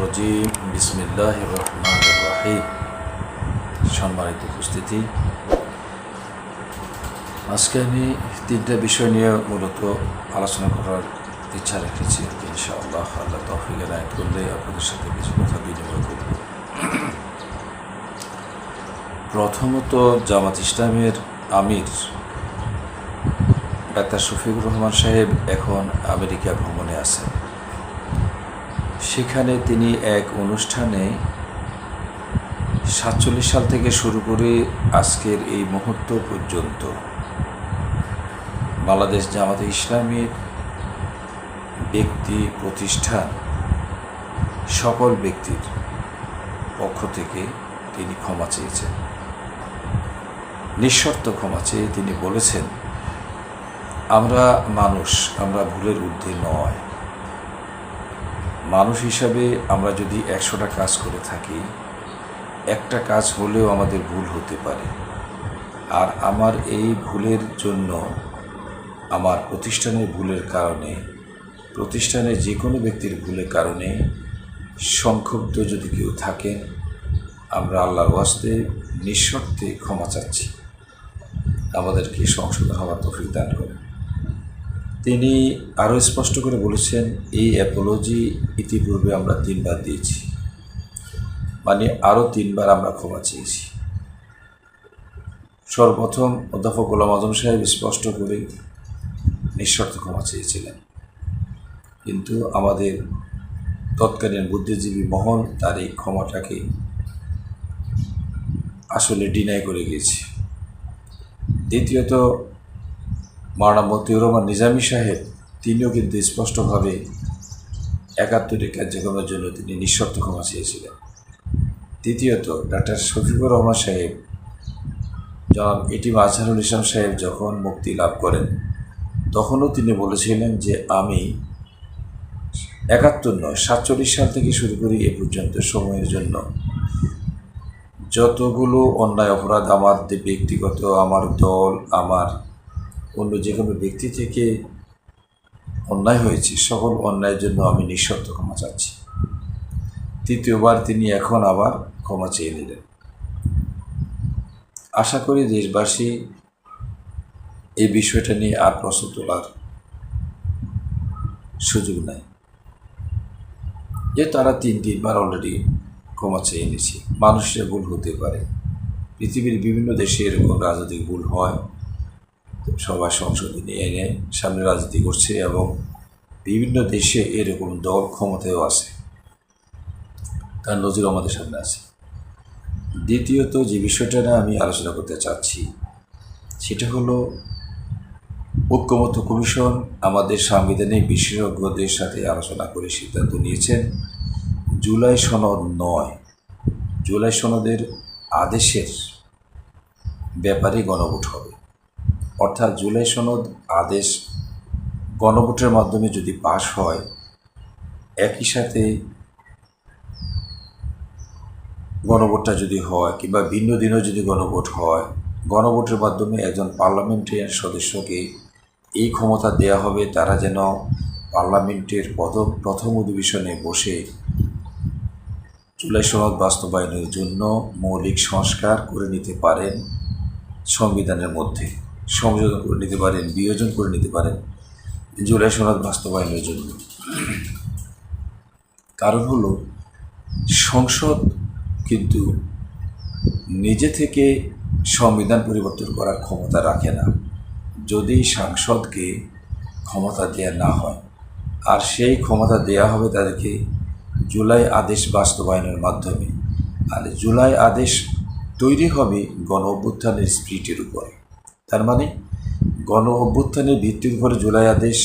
রজিম। বিসমিল্লাহ রহমান রাহিম। সম্মানিত উপস্থিতি। আজকে আমি তিনটা বিষয় নিয়ে মূলত আলোচনা করার ইচ্ছা রেখেছি। ইনশাআল্লাহ আল্লাহ তফিক রায় করলে আপনাদের সাথে কিছু কথা বিনিময় করব। প্রথমত জামাত ইসলামের আমির ডাক্তার শফিকুর রহমান সাহেব এখন আমেরিকা ভ্রমণে আছেন। সেখানে তিনি এক অনুষ্ঠানে সাতচল্লিশ সাল থেকে শুরু করে আজকের এই মুহূর্ত পর্যন্ত বাংলাদেশ জামাতে ইসলামের ব্যক্তি, প্রতিষ্ঠান, সকল ব্যক্তির পক্ষ থেকে তিনি ক্ষমা চেয়েছেন। নিঃশর্ত ক্ষমা চেয়ে তিনি বলেছেন, আমরা মানুষ, আমরা ভুলের ঊর্ধ্বে নয়। মানুষ হিসাবে আমরা যদি একশোটা কাজ করে থাকি, একটা কাজ হলেও আমাদের ভুল হতে পারে। আর আমার এই ভুলের জন্য, আমার প্রতিষ্ঠানের ভুলের কারণে, প্রতিষ্ঠানের যে কোনো ব্যক্তির ভুলের কারণে সংক্ষুব্ধ যদি কেউ থাকেন, আমরা আল্লাহর ওয়াস্তে নিঃশর্তে ক্ষমা চাচ্ছি। আমাদেরকে সংশোধন হওয়ার তফিক দান করেন। তিনি আরও স্পষ্ট করে বলেছেন, এই অ্যাপোলজি ইতিপূর্বে আমরা তিনবার দিয়েছি। মানে আরও তিনবার আমরা ক্ষমা চেয়েছি। সর্বপ্রথম অধ্যাপক গোলাম আজম সাহেব স্পষ্ট করে নিঃশর্ত ক্ষমা চেয়েছিলেন। কিন্তু আমাদের তৎকালীন বুদ্ধিজীবী মহল তার এই ক্ষমাটাকে আসলে ডিনাই করে গিয়েছে। দ্বিতীয়ত মাওলানা মতিউর রহমান নিজামী সাহেব, তিনিও কিন্তু স্পষ্টভাবে একাত্তরের কার্যক্রমের জন্য তিনি নিঃশর্ত ক্ষমা চেয়েছিলেন। তৃতীয়ত ডাক্তার শফিকুর রহমান সাহেব, জনাব এটিম আজহারুল ইসলাম সাহেব যখন মুক্তি লাভ করেন, তখনও তিনি বলেছিলেন যে আমি একাত্তর নয়, সাতচল্লিশ সাল থেকে শুরু করি এ পর্যন্ত সময়ের জন্য। যতগুলো অন্যায় অপরাধ আমার ব্যক্তিগত, আমার দল, আমার অন্য যে কোনো ব্যক্তি থেকে অন্যায় হয়েছে, সকল অন্যায়ের জন্য আমি নিঃশর্ত ক্ষমা চাচ্ছি। তৃতীয়বার তিনি এখন আবার ক্ষমা চেয়ে নিলেন। আশা করি দেশবাসী এই বিষয়টা নিয়ে আর প্রশ্ন তোলার সুযোগ নাই। যে তারা তিন, তিনবার অলরেডি ক্ষমা চেয়ে নিয়েছে। মানুষের ভুল হতে পারে। পৃথিবীর বিভিন্ন দেশে এরকম রাজনৈতিক ভুল হয়। সবাই সংসদে নিয়ে এনে সামনে রাজনীতি করছে এবং বিভিন্ন দেশে এরকম দল ক্ষমতায়ও আছে। তার নজর আমাদের সামনে আছে। দ্বিতীয়ত যে বিষয়টা না আমি আলোচনা করতে চাচ্ছি, সেটা হলো ঐক্যমত্য কমিশন আমাদের সাংবিধানিক বিশেষজ্ঞদের সাথে আলোচনা করে সিদ্ধান্ত নিয়েছেন জুলাই সনদ নয়। জুলাই সনদের আদেশের ব্যাপারে গণভোট হবে। অর্থাৎ জুলাই সনদ আদেশ গণভোটের মাধ্যমে যদি পাশ হয়, একই সাথে গণভোটটা যদি হয় কিংবা ভিন্ন দিনও যদি গণভোট হয়, গণভোটের মাধ্যমে একজন পার্লামেন্টের সদস্যকে এই ক্ষমতা দেয়া হবে, তারা যেন পার্লামেন্টের প্রথম প্রথম অধিবেশনে বসে জুলাই সনদ বাস্তবায়নের জন্য মৌলিক সংস্কার করে নিতে পারেন সংবিধানের মধ্যে। সংযোজন করে নিতে পারেন, বিয়োজন করে নিতে পারেন। জুলাই সনদ বাস্তবায়নের জন্য। কারণ হলো, সংসদ কিন্তু নিজে থেকে সংবিধান পরিবর্তন করার ক্ষমতা রাখে না। যদি সাংসদকে ক্ষমতা দেয়া না হয়, আর সেই ক্ষমতা দেয়া হবে তাদেরকে জুলাই আদেশ বাস্তবায়নের মাধ্যমে। আর জুলাই আদেশ তৈরি হবে গণ অভ্যুত্থানের স্প্রিটের উপরে। তার মানে গণ অভ্যুত্থানের ভিত্তির উপরে জুলাই আদেশ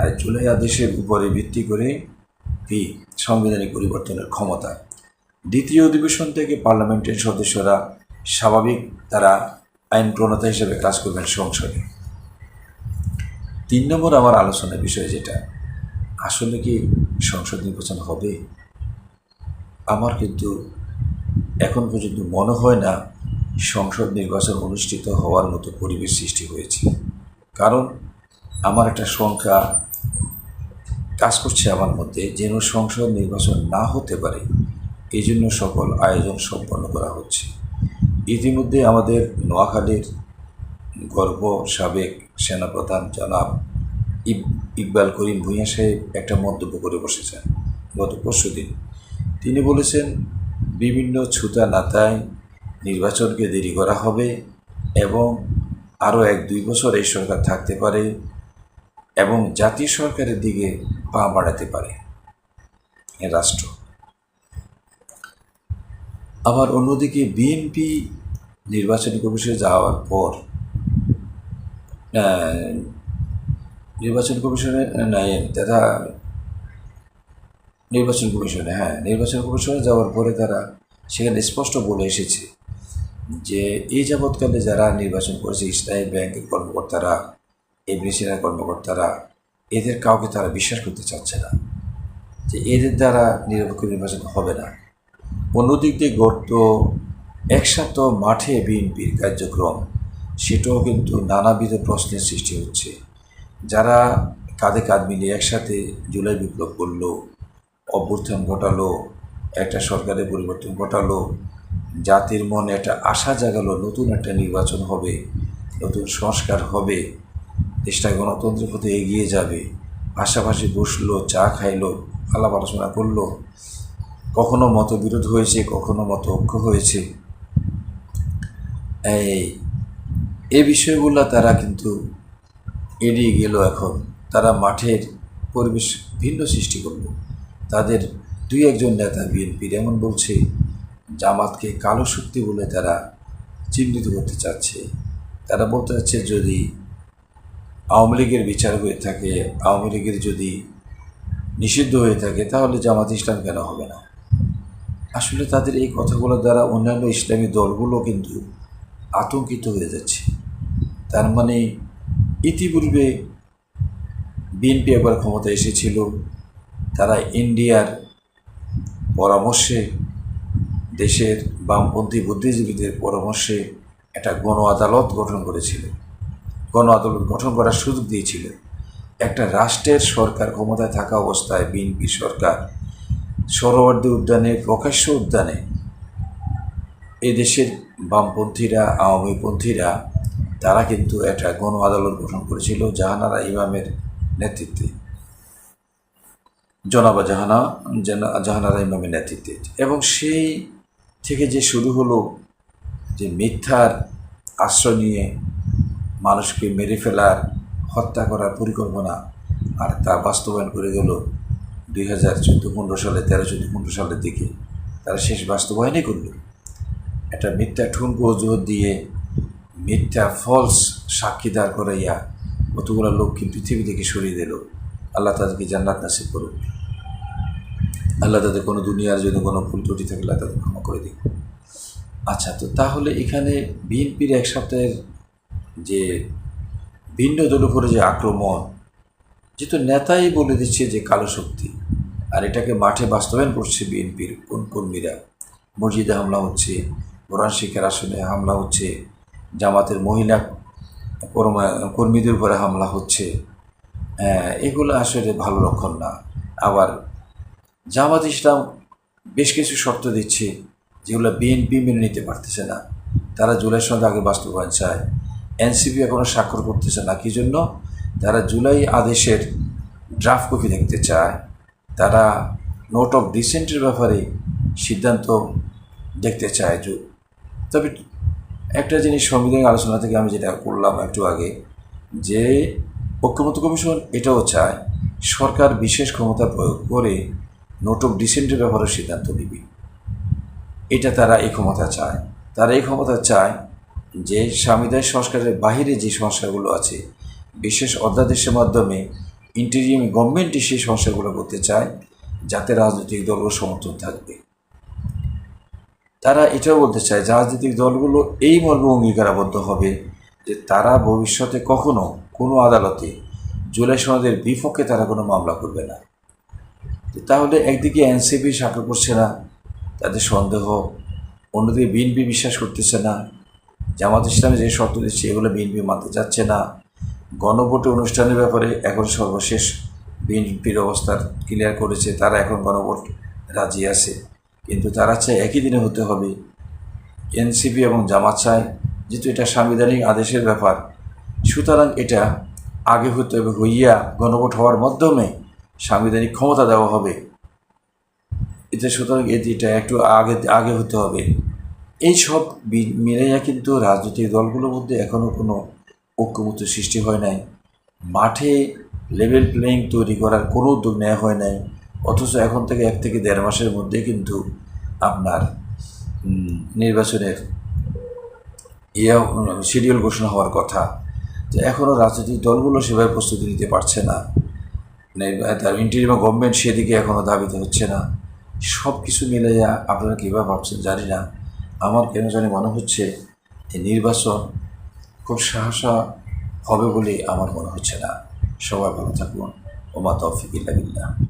আর জুলাই আদেশের উপরে ভিত্তি করে কি সাংবিধানিক পরিবর্তনের ক্ষমতা। দ্বিতীয় অধিবেশন থেকে পার্লামেন্টের সদস্যরা স্বাভাবিক তারা আইন প্রণতা হিসেবে কাজ করবেন সংসদে। তিন নম্বর আমার আলোচনার বিষয় যেটা, আসলে কি সংসদ নির্বাচন হবে? আমার কিন্তু এখন পর্যন্ত মনে হয় না সংসদ নির্বাচন অনুষ্ঠিত হওয়ার মতো পরিবেশ সৃষ্টি হয়েছে। কারণ আমার একটা সংখ্যা কাজ করছে আমার মধ্যে, যেন সংসদ নির্বাচন না হতে পারে এই জন্য সকল আয়োজন সম্পন্ন করা হচ্ছে। ইতিমধ্যে আমাদের নোয়াখালীর গর্ব সাবেক সেনাপ্রধান জনাব ইকবাল করিম ভূঁইয়া সাহেব একটা মন্তব্য করে বসেছেন গত পরশু দিন তিনি বলেছেন, বিভিন্ন ছুতা নাতায় নির্বাচনকে দেরি করা হবে এবং আরও এক দুই বছর এই সরকার থাকতে পারে এবং জাতীয় সরকারের দিকে পা বাড়াতে পারে রাষ্ট্র। আবার অন্যদিকে বিএনপি নির্বাচন কমিশনে যাওয়ার পর নির্বাচন কমিশনে নাই তারা নির্বাচন কমিশনে হ্যাঁ নির্বাচন কমিশনে যাওয়ার পরে তারা সেখানে স্পষ্ট বলে এসেছে যে এই যাবৎকালে যারা নির্বাচন করেছে ইসলামী ব্যাংকের কর্মকর্তারা এমনিসিনার কর্মকর্তারা, এদের কাউকে তারা বিশ্বাস করতে চাচ্ছে না যে এদের দ্বারা নিরপেক্ষ নির্বাচন হবে না। অন্যদিক দিয়ে গত এক সপ্তাহ মাঠে বিএনপির কার্যক্রম, সেটাও কিন্তু নানাবিধ প্রশ্নের সৃষ্টি হচ্ছে। যারা কাঁধে কাঁধ মিলিয়ে একসাথে জুলাই বিপ্লব করল, অভ্যুত্থান ঘটালো, একটা সরকারের পরিবর্তন ঘটালো জাতির মনে একটা আশা জাগালো, নতুন একটা নির্বাচন হবে, নতুন সংস্কার হবে, দেশটা গণতন্ত্রের পথে এগিয়ে যাবে। পাশাপাশি বসল, চা খাইলো, আলাপ আলোচনা করল। কখনো মতবিরোধ হয়েছে, কখনো মত ঐক্য হয়েছে। এই এই বিষয়গুলো তারা কিন্তু এড়িয়ে গেল এখন। তারা মাঠের পরিবেশ ভিন্ন সৃষ্টি করল। তাদের দুই একজন নেতা বিএনপির এমন বলছে জামাতকে কালো শক্তি বলে তারা চিহ্নিত করতে চাচ্ছে। তারা বলতে চাচ্ছে যদি আওয়ামী লীগের বিচার হয়ে থাকে, আওয়ামী লীগের যদি নিষিদ্ধ হয়ে থাকে, তাহলে জামাত ইসলাম কেন হবে না? আসলে তাদের এই কথাগুলো দ্বারা অন্যান্য ইসলামী দলগুলো কিন্তু আতঙ্কিত হয়ে যাচ্ছে। তার মানে ইতিপূর্বে বিএনপি একবার ক্ষমতা এসেছিল, তারা ইন্ডিয়ার পরামর্শে দেশের বামপন্থী বুদ্ধিজীবীদের পরামর্শে একটা গণ আদালত গঠন করেছিল। গণ আদালত গঠন করার সুযোগ দিয়েছিল। একটা রাষ্ট্রের সরকার ক্ষমতায় থাকা অবস্থায় বিএনপি সরকার সরোবর্দী উদ্যানে প্রকাশ্য উদ্যানে এদেশের বামপন্থীরা, আওয়ামীপন্থীরা, তারা কিন্তু একটা গণ আদালত গঠন করেছিল জাহানারা ইমামের নেতৃত্বে। জনাবা জাহানা জাহানারা ইমামের নেতৃত্বে। এবং সেই থেকে যে শুরু হলো যে মিথ্যার আশ্রয় নিয়ে মানুষকে মেরে ফেলার, হত্যা করার পরিকল্পনা আর তা বাস্তবায়ন করে গেল দুই হাজার চোদ্দ পনেরো সালে, তেরো চোদ্দ পনেরো সালের দিকে। তারা শেষ বাস্তবায়নই করল। একটা মিথ্যা ঠুনকো অজুহাত দিয়ে মিথ্যা ফলস সাক্ষী দাঁড় করাইয়া কতগুলো লোককে পৃথিবী থেকে সরিয়ে দিল। আল্লাহ তাদেরকে জান্নাত নাসিব করুন আল্লাহ তাদের কোনো দুনিয়ার জন্য কোনো ভুল ত্রুটি থাকলে আল্লাহ তাদের ক্ষমা করে দিন আচ্ছা তো তাহলে এখানে বিএনপির এক সপ্তাহের যে ভিন্ন দল উপরে যে আক্রমণ যেহেতু নেতাই বলে দিচ্ছে যে কালো শক্তি আর এটাকে মাঠে বাস্তবায়ন করছে বিএনপির কোন কর্মীরা? মসজিদে হামলা হচ্ছে কোরআন শিক্ষার আসনে হামলা হচ্ছে জামাতের মহিলা কর্মীদের উপরে হামলা হচ্ছে হ্যাঁ, এগুলো আসলে ভালো লক্ষণ না। আবার জামাত ইসলাম বেশ কিছু শর্ত দিচ্ছে যেগুলো বিএনপি মেনে নিতে পারতেছে না। তারা জুলাই সঙ্গে আগে বাস্তবায়ন চায়। এনসিপি এখনও স্বাক্ষর করতেছে না। কি জন্য? তারা জুলাই আদেশের ড্রাফট কপি দেখতে চায়। তারা নোট অফ ডিসেন্টের ব্যাপারে সিদ্ধান্ত দেখতে চায় তবে একটা জিনিস সংবিধান আলোচনা থেকে আমি যেটা করলাম একটু আগে, যে ঐক্যমত্য কমিশন এটাও চায় সরকার বিশেষ ক্ষমতা প্রয়োগ করে নোট অফ ডিসেন্টের ব্যাপারে সিদ্ধান্ত নিবে। এটা তারা এই ক্ষমতা চায়। তারা এই ক্ষমতা চায় যে স্বামীদায় সংস্কারের বাহিরে যে সংস্কারগুলো আছে, বিশেষ অধ্যাদেশের মাধ্যমে ইন্টেরিয়াম গভর্নমেন্টই সেই সংস্কারগুলো করতে চায়, যাতে রাজনৈতিক দলগুলো সমর্থন থাকবে। তারা এটাও বলতে চায়, রাজনৈতিক দলগুলো এই মর্ম অঙ্গীকারাবদ্ধ হবে যে তারা ভবিষ্যতে কখনো কোনো আদালতে জুলাই সনদের বিপক্ষে তারা কোনো মামলা করবে না। তাহলে একদিকে এনসিপি স্বাক্ষর করছে না তাদের সন্দেহ। অন্যদিকে বিএনপি বিশ্বাস করতেছে না। জামাত ইসলামে যে শর্ত দিচ্ছে, এগুলো বিএনপি মানতে চাচ্ছে না। গণভোট অনুষ্ঠানের ব্যাপারে এখন সর্বশেষ বিএনপির অবস্থা ক্লিয়ার করেছে, তারা এখন গণভোট রাজি আছে। কিন্তু তারা চায় একই দিনে হতে হবে। এনসিপি এবং জামাত চায় যেহেতু এটা সাংবিধানিক আদেশের ব্যাপার, সুতরাং এটা আগে হতে হবে। হইয়া গণভোট হওয়ার মাধ্যমে সাংবিধানিক ক্ষমতা দেওয়া হবে। এতে সুতরাং এটা একটু আগে আগে হতে হবে। এই সব মিলাইয়া কিন্তু রাজনৈতিক দলগুলোর মধ্যে এখনও কোনো ঐক্যমত্য সৃষ্টি হয় নাই। মাঠে লেভেল প্লেয়িং তৈরি করার কোনো উদ্যোগ নেওয়া হয় নাই। অথচ এখন থেকে এক থেকে দেড় মাসের মধ্যে কিন্তু আপনার নির্বাচনের ইয়া শিডিউল ঘোষণা হওয়ার কথা। তো এখনও রাজনৈতিক দলগুলো সেভাবে প্রস্তুতি নিতে পারছে না। ইন্টারিম গভর্নমেন্ট সেদিকে এখনও দাবিতে হচ্ছে না। সব কিছু মিলে যা আপনারা কীভাবে ভাবছেন জানি না। আমার কেন জানি মনে হচ্ছে এই নির্বাচন খুব সাহসা হবে বলে আমার মনে হচ্ছে না। সবাই ভালো থাকুন। ওমা তৌফিক ইল্লা